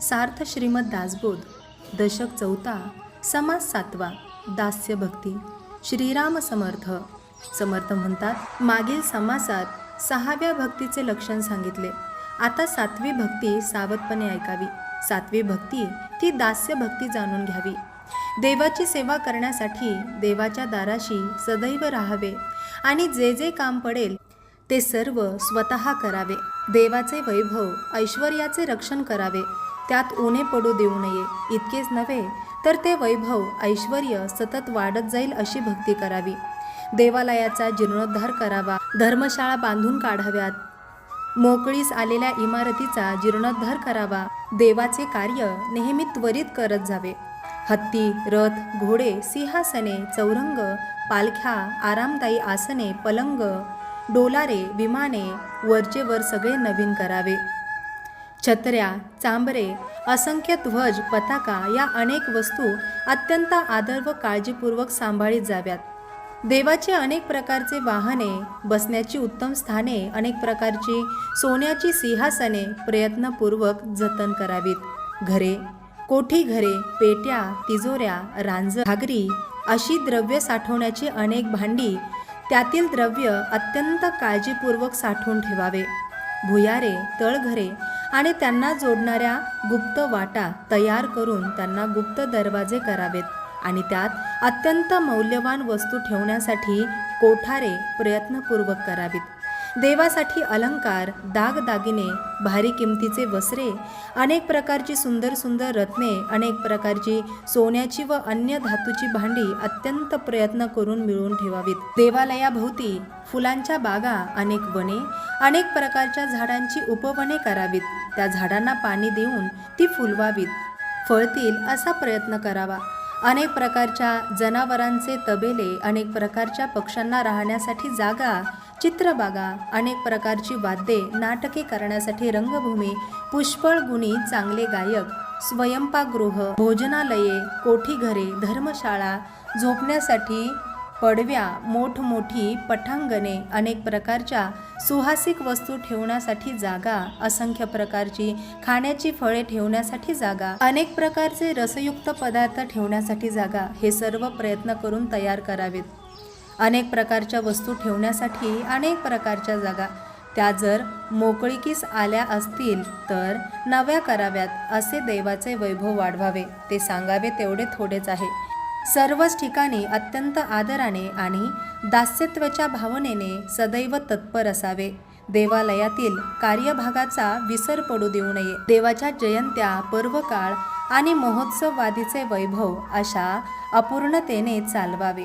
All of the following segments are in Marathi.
सार्थ श्रीमद दासबोध दशक चौथा समाज सातवा दास्य भक्ती श्रीराम समर्थ. समर्थ म्हणतात मागील समासात सहाव्या भक्तीचे लक्षण सांगितले. आता सातवी भक्ती सावधपणे ऐकावी. सातवी भक्ती ती दास्य भक्ती जाणून घ्यावी. देवाची सेवा करण्यासाठी देवाच्या दाराशी सदैव राहावे आणि जे जे काम पडेल ते सर्व स्वतः करावे. देवाचे वैभव ऐश्वर्याचे रक्षण करावे. त्यात उणे पडू देऊ नये इतकेच नव्हे तर ते वैभव ऐश्वर सतत वाढत जाईल अशी भक्ती करावी. देवालयाचा जीर्णोद्धार करावा. धर्मशाळा बांधून काढाव्यात. मोकळीस आलेल्या इमारतीचा जीर्णोद्धार करावा. देवाचे कार्य नेहमी त्वरित करत जावे. हत्ती रथ घोडे सिंहासने चौरंग पालख्या आरामदायी आसने पलंग डोलारे विमाने वरचे वर सगळे नवीन करावे. छत्र्या चांबरे असंख्य ध्वज पताका या अनेक वस्तू अत्यंत आदर व काळजीपूर्वक सांभाळीत जाव्यात. देवाची अनेक प्रकारचे वाहने बसण्याची उत्तम स्थाने अनेक प्रकारची सोन्याची सिंहासने प्रयत्नपूर्वक जतन करावीत. घरे कोठी घरे पेट्या तिजोऱ्या रांज घागरी अशी द्रव्य साठवण्याची अनेक भांडी त्यातील द्रव्य अत्यंत काळजीपूर्वक साठवून ठेवावे. भुयारे तळघरे आणि त्यांना जोडणाऱ्या गुप्त वाटा तयार करून त्यांना गुप्त दरवाजे करावेत आणि त्यात अत्यंत मौल्यवान वस्तू ठेवण्यासाठी कोठारे प्रयत्नपूर्वक करावीत. देवासाठी अलंकार दागदागिने भारी किमतीचे वस्त्रे अनेक प्रकारची सुंदर सुंदर रत्ने अनेक प्रकारची सोन्याची व अन्य धातूची भांडी अत्यंत प्रयत्न करून मिळवून ठेवावीत. देवालयाभोवती फुलांच्या बागा अनेक वने अनेक प्रकारच्या झाडांची उपवने करावीत. त्या झाडांना पाणी देऊन ती फुलवावीत. फळतील असा प्रयत्न करावा. अनेक प्रकारच्या जनावरांचे तबेले अनेक प्रकारच्या पक्ष्यांना राहण्यासाठी जागा चित्रबागा अनेक प्रकारची वाद्ये नाटके करण्यासाठी रंगभूमी पुष्कळ गुणी चांगले गायक स्वयंपाकगृह भोजनालये कोठीघरे धर्मशाळा झोपण्यासाठी पडव्या मोठमोठी पठांगणे अनेक प्रकारच्या सुहासिक वस्तू ठेवण्यासाठी जागा असंख्य प्रकारची खाण्याची फळे ठेवण्यासाठी जागा अनेक प्रकारचे रसयुक्त पदार्थ ठेवण्यासाठी जागा हे सर्व प्रयत्न करून तयार करावेत. अनेक प्रकारच्या वस्तू ठेवण्यासाठी अनेक प्रकारच्या जागा. त्या जर मोकळीकीस आल्या असतील तर नव्या कराव्यात असे देवाचे वैभव वाढवावे ते सांगावे तेवढे थोडेच आहे. सर्वच ठिकाणी अत्यंत आदराने आणि दास्यत्वाच्या भावनेने सदैव तत्पर असावे. देवालयातील कार्यभागाचा विसर पडू देऊ नये. देवाच्या जयंत्या पर्वकाळ आणि महोत्सववादीचे वैभव अशा अपूर्णतेने चालवावे.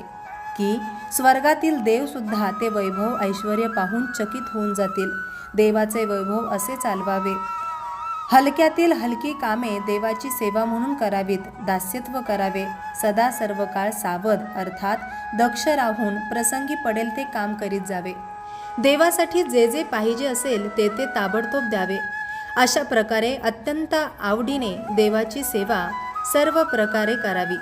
की स्वर्गातील देवसुद्धा ते वैभव ऐश्वर पाहून चकित होऊन जातील. देवाचे वैभव असे चालवावे. हलक्यातील हलकी कामे देवाची सेवा म्हणून करावीत दास्यत्व करावे. सदा सर्व काळ सावध अर्थात दक्ष राहून प्रसंगी पडेल ते काम करीत जावे. देवासाठी जे जे पाहिजे असेल ते ते ताबडतोब द्यावे. अशा प्रकारे अत्यंत आवडीने देवाची सेवा सर्व प्रकारे करावी.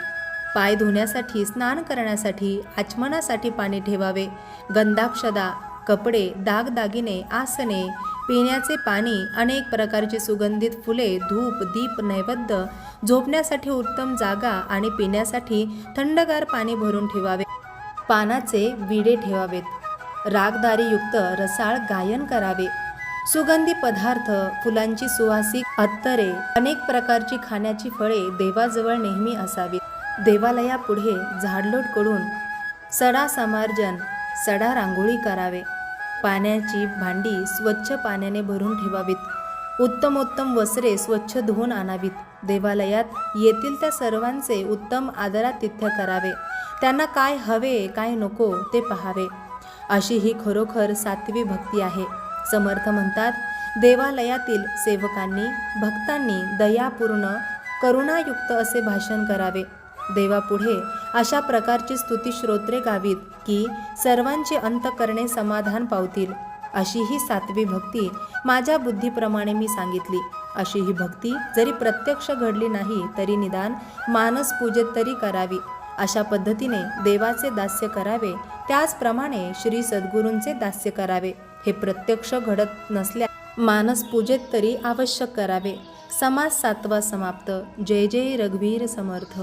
पाय धुण्यासाठी स्नान करण्यासाठी आचमनासाठी पाणी ठेवावे. गंधाक्षदा कपडे दागदागिने आसने पिण्याचे पाणी अनेक प्रकारची सुगंधित फुले धूप दीप नैवेद्य झोपण्यासाठी उत्तम जागा आणि पिण्यासाठी थंडगार पाणी भरून ठेवावे. पानाचे विडे ठेवावेत. रागदारीयुक्त रसाळ गायन करावे. सुगंधी पदार्थ फुलांची सुवासिक अत्तरे अनेक प्रकारची खाण्याची फळे देवाजवळ नेहमी असावीत. देवालयापुढे झाडलोट करून सडा समार्जन सडा रांगोळी करावे. पाण्याची भांडी स्वच्छ पाण्याने भरून ठेवावीत. उत्तमोत्तम वस्त्रे स्वच्छ धुवून आणावीत. देवालयात येतील त्या सर्वांचे उत्तम आदरातिथ्य करावे. त्यांना काय हवे काय नको ते पहावे. अशी ही खरोखर सात्वी भक्ती आहे. समर्थ म्हणतात देवालयातील सेवकांनी भक्तांनी दयापूर्ण करुणायुक्त असे भाषण करावे. देवापुढे अशा प्रकारची स्तुतीश्रोत्रे गावीत की सर्वांचे अंतकरणे समाधान पावतील. अशी ही सातवी भक्ती माझ्या बुद्धीप्रमाणे मी सांगितली. अशी ही भक्ती जरी प्रत्यक्ष घडली नाही तरी निदान मानस पूजेत तरी करावी. अशा पद्धतीने देवाचे दास्य करावे त्याचप्रमाणे श्री सद्गुरूंचे दास्य करावे. हे प्रत्यक्ष घडत नसल्या मानस पूजेत तरी आवश्यक करावे. समाज सातवा समाप्त. जय जय रघुवीर समर्थ.